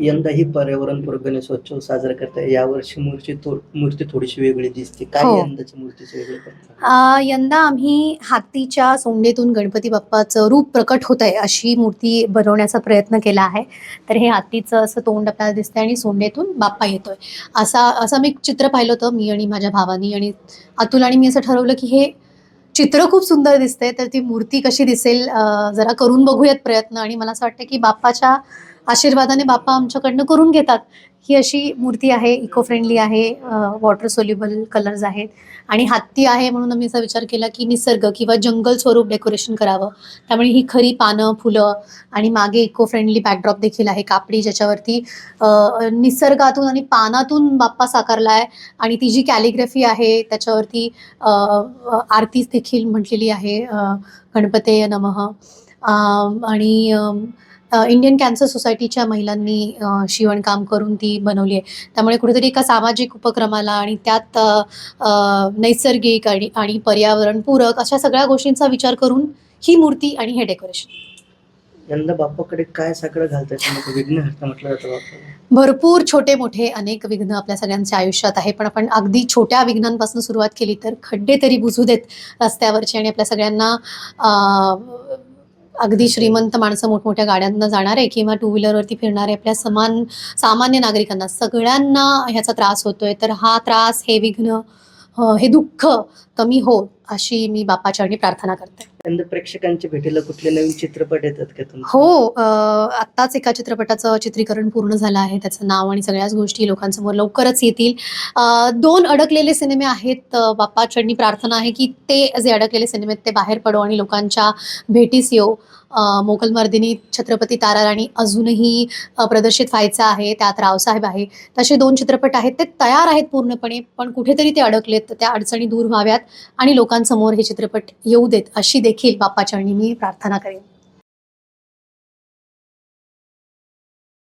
यंदाही पर्यावरणपूरक गणेशोत्सव साजरा करताय. यावर्षी मूर्ती थो मूर्ती थोडीशी वेगळी दिसते. काय हो. यंदाची मूर्तीची वेगळी करता यंदा आम्ही हातीच्या सोंडेतून गणपती बाप्पाचं रूप प्रकट होत आहे अशी मूर्ती बनवण्याचा प्रयत्न केला आहे. तर हे हातीचं असं तोंड आपल्याला दिसतंय आणि सोंडेतून बाप्पा येतोय. असा असं मी चित्र पाहिलं होतं मी आणि माझ्या भावानी आणि अतुल आणि मी असं ठरवलं की हे चित्र खूप सुंदर दिसतंय. तर ती मूर्ती कशी दिसेल जरा करून बघूयात प्रयत्न. आणि मला असं वाटतं की बाप्पाच्या आशीर्वादाने बाप्पा आमच्याकडनं करून घेतात. ही अशी मूर्ती आहे इको फ्रेंडली आहे वॉटर सोल्युबल कलर्स आहेत. आणि हत्ती आहे म्हणून आम्ही असा विचार केला की निसर्ग किंवा जंगल स्वरूप डेकोरेशन करावं. त्यामुळे ही खरी पानं फुलं आणि मागे इको फ्रेंडली बॅकड्रॉप देखील आहे कापडी ज्याच्यावरती निसर्गातून आणि पानातून बाप्पा साकारला आहे आणि ती जी कॅलिग्राफी आहे त्याच्यावरती आरती देखील म्हटलेली आहे गणपते नमः. आणि इंडियन कॅन्सर सोसायटीच्या महिलांनी शिवणकाम करून ती बनवली आहे. त्यामुळे कुठेतरी एका सामाजिक उपक्रमाला आणि त्यात नैसर्गिक आणि आणि पर्यावरणपूरक अशा सगळ्या गोष्टींचा विचार करून ही मूर्ती आणि हे डेकोरेशन. यंदा बाप्पाकडे काय साकडं घालताय तुम्ही विघ्नहर्ता म्हटलं जातं भरपूर छोटे मोठे अनेक विघ्न आपल्या सगळ्यांच्या आयुष्यात आहे. पण आपण अगदी छोट्या विघ्नांपासून सुरुवात केली तर खड्डे तरी बुजू देत रस्त्यावरचे आणि आपल्या सगळ्यांना अगदी श्रीमंत माणसं मोठमोठ्या गाड्यांना जाणारे किंवा टू व्हीलरवरती फिरणारे आपल्या समान सामान्य नागरिकांना. सगळ्यांना ह्याचा त्रास होतोय. तर हा त्रास हे विघ्न हे दुःख कमी हो अशी मी बाप्पाचरणी प्रार्थना करते. यंदा प्रेक्षकांच्या भेटीला कुठले नवीन चित्रपट येतात का तुमचे हो अ, आत्ताच एका चित्रपटाचं चित्रीकरण पूर्ण झालं आहे. त्याचं नाव आणि सगळ्याच गोष्टी लोकांसमोर लवकरच येतील. अ, दोन अडकलेले सिनेमे आहेत. अ, प्रार्थना आहे की ते जे अडकलेले सिनेमे आहेत ते बाहेर पडो आणि लोकांच्या भेटीस येऊ अ, मोगल मर्दिनी छत्रपती ताराराणी अजूनही अ, प्रदर्शित व्हायचं आहे. त्यात रावसाहेब आहे. तसे दोन चित्रपट आहेत. ते तयार आहेत पूर्णपणे पण कुठेतरी ते अडकलेत. तर त्या अडचणी दूर व्हाव्यात. आणि लोकांसमोर हे चित्रपट येऊ देत अशी देखील बाप्पाचरणी मी प्रार्थना करेन.